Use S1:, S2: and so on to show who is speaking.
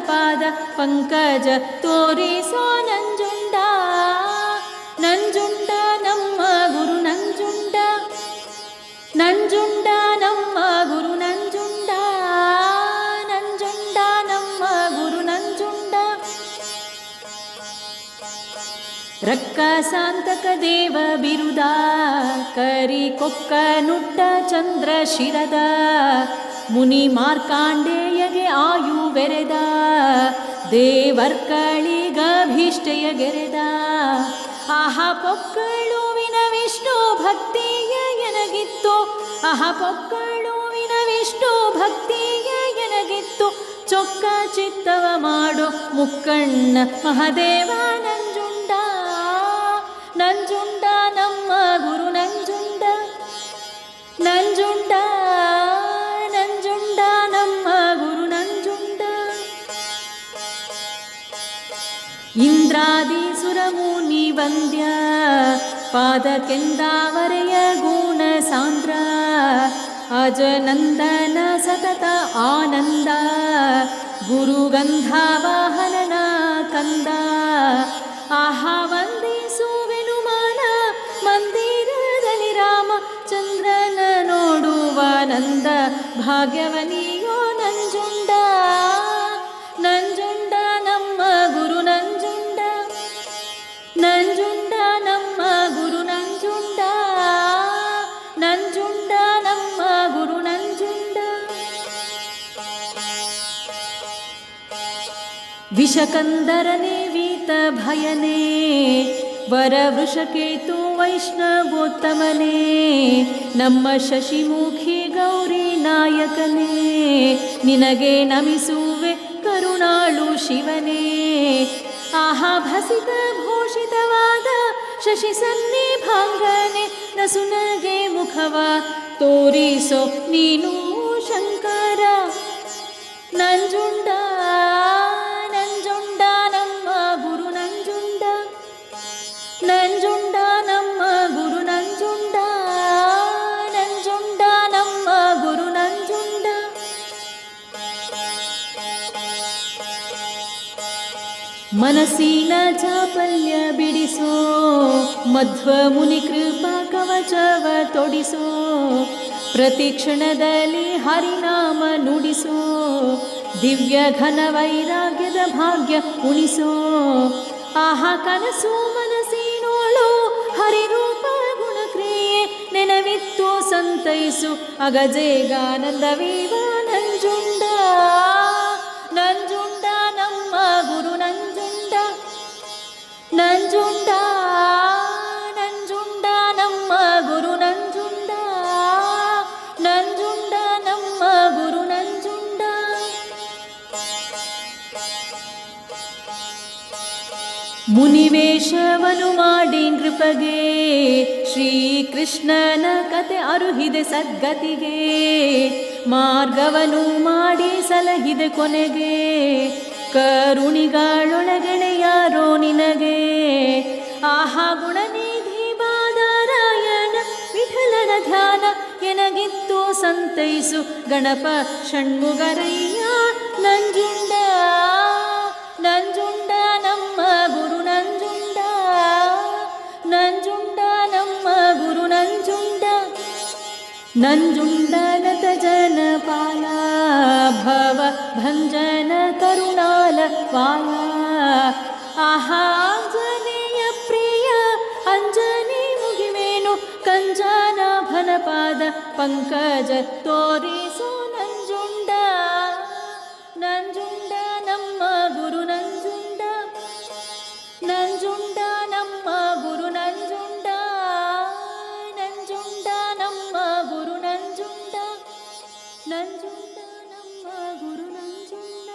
S1: ಭನಪಾದ ಪಂಕಜ ತೋರಿಸೋ ನಂಜುಂಡ ನಂಜುಂಡ ನಮ್ಮ ಗುರು ನಂಜುಂಡ ನಂಜುಂಡ ನಮ್ಮ ಗುರು ನಂಜುಂಡ ನಂಜುಂಡ ನಮ್ಮ ಗುರು ನಂಜುಂಡ ರಕ್ಕಸಾಂತಕ ದೇವ ಬಿರುದ ಕರಿ ಕೊಕ್ಕ ನುಟ್ಟ ಚಂದ್ರ ಶಿರದ ಮುನಿ ಮಾರ್ಕಾಂಡೇಯಗೆ ಆಯು ಬೆರೆದ ದೇವರ್ಕಳಿಗಭೀಷ್ಟೆಯ ಗೆರೆದ. ಆಹ ಪೊಕ್ಕಳುವಿನ ವಿಷ್ಣು ಭಕ್ತಿಯ ಎನಗಿತ್ತು, ಆಹ ಪೊಕ್ಕಳುವಿನ ವಿಷ್ಣು ಭಕ್ತಿಯ ಎನಗಿತ್ತು. ಚೊಕ್ಕ ಚಿತ್ತವ ಮಾಡು ಮುಕ್ಕಣ್ಣ ಮಹದೇವ, ನಂಜುಂಡ ನಂಜುಂಡ. ಇಂದ್ರಾದಿ ಸುರಮುನಿ ವಂದ್ಯ ಪಾದಕೆಂದಾವರೆಯ ಗುಣ ಸಾಂದ್ರ ಅಜನಂದನ ಸತತ ಆನಂದ ಗುರುಗಂಧಾವಾಹನನ ಕಂದ ಆಹಾ ವಂದಿಸುವೆನು ಮಾನ ಮಂದಿರದಲ್ಲಿ ರಾಮ ಚಂದ್ರನ ನೋಡುವ ನಂದ ಭಾಗ್ಯವನಿಯೋ ಭಯನೇ ವರ ವೃಷಕೇತು ವೈಷ್ಣವೋತ್ತಮನೇ, ನಮ್ಮ ಶಶಿಮುಖಿ ಗೌರಿ ನಾಯಕನೇ, ನಿನಗೆ ನಮಿಸುವೆ ಕರುಣಾಳು ಶಿವನೇ. ಆಹಾ, ಭಸಿತ ಭೂಷಿತವಾದ ಶಶಿ ಸನ್ನಿಭಾಂಗನೆ, ನಸುನಗೆ ಮುಖವ ತೋರಿಸೋ ನೀನು ಮನಸ್ಸಿನ ಚಾಪಲ್ಯ ಬಿಡಿಸೋ, ಮಧ್ವ ಮುನಿ ಕೃಪಾ ಕವಚವ ತೊಡಿಸೋ, ಪ್ರತಿ ಕ್ಷಣದಲ್ಲಿ ಹರಿನಾಮ ನುಡಿಸೋ, ದಿವ್ಯ ಘನ ವೈರಾಗ್ಯದ ಭಾಗ್ಯ ಉಣಿಸೋ, ಆಹಾ ಕನಸು ಮನಸ್ಸಿನೋಳು ಹರಿರೂಪ ಗುಣಕ್ರಿಯೆ ನೆನವಿತ್ತು ಸಂತೈಸು ಅಗಜೇಗಾನಂದವೀವ ನಂಜುಂಡ ನಂಜುಂಡ ಮುನಿವೇಶವನು ಮಾಡಿ ನೃಪಗೆ. ಶ್ರೀಕೃಷ್ಣನ ಕತೆ ಅರುಹಿದೆ ಸದ್ಗತಿಗೆ. ಮಾರ್ಗವನು ಮಾಡಿ ಸಲಹಿದೆ ಕೊನೆಗೆ. ಕರುಣಿಗಾಳೊಳಗಡೆ ಯಾರೋ ನಿನಗೆ. ಆಹಾ ಗುಣನಿಧಿ ಬಾದಾರಾಯಣ, ವಿಠಲನ ಧ್ಯಾನ ಎನಗಿತ್ತು ಸಂತೈಸು ಗಣಪ ಷಣ್ಮುಗರಯ್ಯ. ನಂಜುಂಡ ನಂಜುಂಡ नञ्जुण्डनतजनपाला भव भञ्जनकरुणालपाला आहा आञ्जनेय प्रिय अञ्जनी मुगिवेणु कञ्जानाभनपाद पङ्कज तोरिसु नञ्जुण्ड नञ्जुण्ड గురునంజుండ